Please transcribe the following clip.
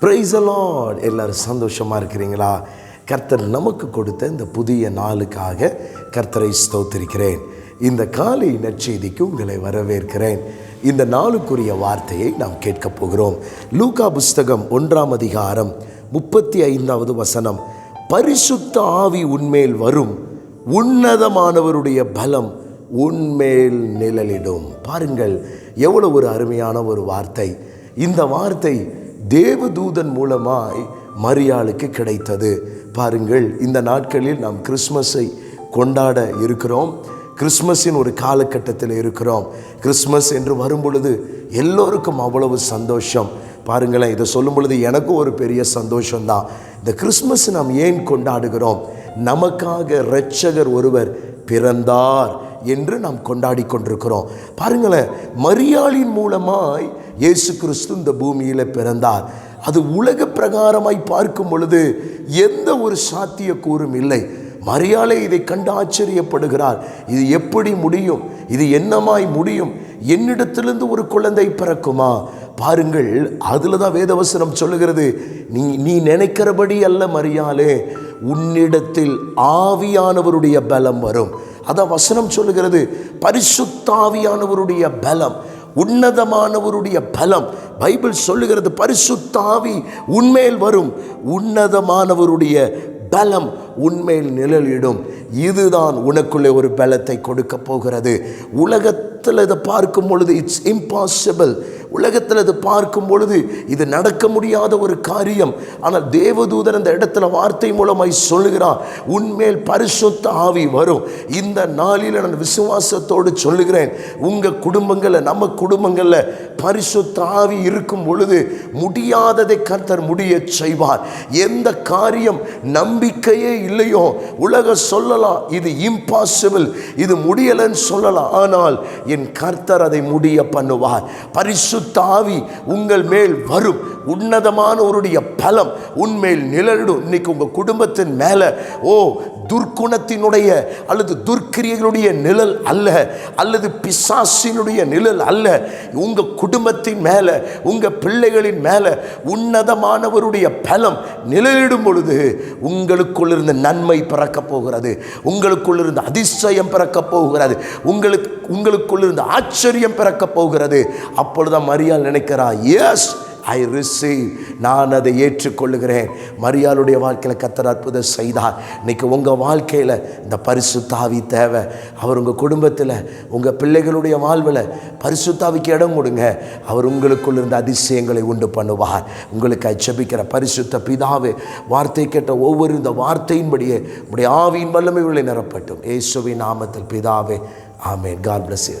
Price allot எல்லோரும் சந்தோஷமாக இருக்கிறீங்களா? கர்த்தர் நமக்கு கொடுத்த இந்த புதிய நாளுக்காக கர்த்தரை ஸ்தோத்திருக்கிறேன். இந்த காலை நற்செய்திக்கு உங்களை வரவேற்கிறேன். இந்த நாளுக்குரிய வார்த்தையை நாம் கேட்கப் போகிறோம். லூகா புஸ்தகம் ஒன்றாம் அதிகாரம் முப்பத்தி ஐந்தாவது வசனம். பரிசுத்த ஆவி உன்மேல் வரும். உன்னதமானவருடைய பலம் உன்மேல் நிழலிடும். பாருங்கள் எவ்வளோ ஒரு அருமையான ஒரு வார்த்தை. இந்த வார்த்தை தேவதூதன் மூலமாய் மரியாளுக்கு கிடைத்தது. பாருங்கள் இந்த நாட்களில் நாம் கிறிஸ்மஸை கொண்டாட இருக்கிறோம். கிறிஸ்மஸின் ஒரு காலகட்டத்தில் இருக்கிறோம். கிறிஸ்மஸ் என்று வரும்பொழுது எல்லோருக்கும் அவ்வளவு சந்தோஷம். பாருங்களேன் இதை சொல்லும் பொழுது எனக்கும் ஒரு பெரிய சந்தோஷம்தான். இந்த கிறிஸ்மஸ் நாம் ஏன் கொண்டாடுகிறோம்? நமக்காக இரட்சகர் ஒருவர் பிறந்தார். என்று நாம் கொண்டாடி கொண்டிருக்கிறோம். பாருங்களேன் மரியாளின் மூலமாய் இயேசு கிறிஸ்து இந்த பூமியில் பிறந்தார். அது உலக பிரகாரமாய் பார்க்கும் பொழுது எந்த ஒரு சாத்தியக்கூறும் இல்லை. மரியாதை இதை கண்டு ஆச்சரியப்படுகிறார். இது எப்படி முடியும்? இது என்னமாய் முடியும்? என்னிடத்திலிருந்து ஒரு குழந்தை பிறக்குமா? பாருங்கள் அதில் தான் வேதவசனம் சொல்லுகிறது. நீ நீ நினைக்கிறபடி அல்ல மரியாலே உன்னிடத்தில் ஆவியானவருடைய பலம் வரும். அதை வசனம் சொல்லுகிறது. பரிசுத்தாவியானவருடைய பலம் உன்னதமானவருடைய பலம். பைபிள் சொல்லுகிறது பரிசுத்தாவி உண்மையில் வரும். உன்னதமானவருடைய பலம் உண்மையில் நிழலிடும். இதுதான் உனக்குள்ளே ஒரு பலத்தை கொடுக்க போகிறது. உலகத்தில் இதை பார்க்கும் பொழுது இட்ஸ் இம்பாசிபிள் உலகத்தில் அது பார்க்கும் பொழுது இது நடக்க முடியாத ஒரு காரியம். ஆனால் தேவதூதர் அந்த இடத்துல வார்த்தை மூலமாய் சொல்லுகிறார் உண்மேல் பரிசுத்த ஆவி வரும். இந்த நாளில் நான் விசுவாசத்தோடு சொல்லுகிறேன் உங்கள் குடும்பங்களில் நம்ம குடும்பங்களில் பரிசுத்த ஆவி இருக்கும் பொழுது முடியாததை கர்த்தர் முடிய செய்வார். எந்த காரியம் நம்பிக்கையே இல்லையோ உலக சொல்லலாம் இது இம்பாசிபிள் இது முடியலைன்னு சொல்லலாம் ஆனால் என் கர்த்தர் அதை முடிய பண்ணுவார். பரிசு பரிசுத்தாவி உங்கள் மேல் வரும். உன்னதமானவருடைய பலம் உன்மேல் நிழலிடும். இன்னைக்கு உங்கள் குடும்பத்தின் மேலே ஓ துர்க்குணத்தினுடைய அல்லது துர்க்கிரியர்களுடைய நிழல் அல்ல அல்லது பிசாசினுடைய நிழல் அல்ல. உங்கள் குடும்பத்தின் மேலே உங்கள் பிள்ளைகளின் மேலே உன்னதமானவருடைய பலம் நிழலிடும் பொழுது உங்களுக்குள் இருந்த நன்மை பிறக்கப் போகிறது. உங்களுக்குள் இருந்த அதிசயம் பிறக்கப் போகிறது. உங்களுக்கு உங்களுக்குள் இருந்த ஆச்சரியம் பிறக்கப் போகிறது. அப்பொழுதான் மரியாள் நினைக்கிறா எஸ் ஐ ரிசீவ் நான் அதை ஏற்றுக்கொள்ளுகிறேன். மரியாளுடைய வாழ்க்கையில் கத்தர் அற்புதம் செய்தார். இன்னைக்கு உங்கள் வாழ்க்கையில் இந்த பரிசுத்தாவி தேவை அவர் உங்கள் குடும்பத்தில் உங்கள் பிள்ளைகளுடைய வாழ்வில் பரிசுத்தாவிக்கு இடம் கொடுங்க. அவர் உங்களுக்குள் இருந்த அதிசயங்களை உண்டு பண்ணுவார். உங்களுக்கு அச்சபிக்கிற பரிசுத்த பிதாவே வார்த்தை கேட்ட ஒவ்வொரு இந்த வார்த்தையின்படியே உடைய ஆவியின் வல்லமைகளை நிரப்பட்டும். இயேசுவின் நாமத்தில் பிதாவே ஆமேன். God bless you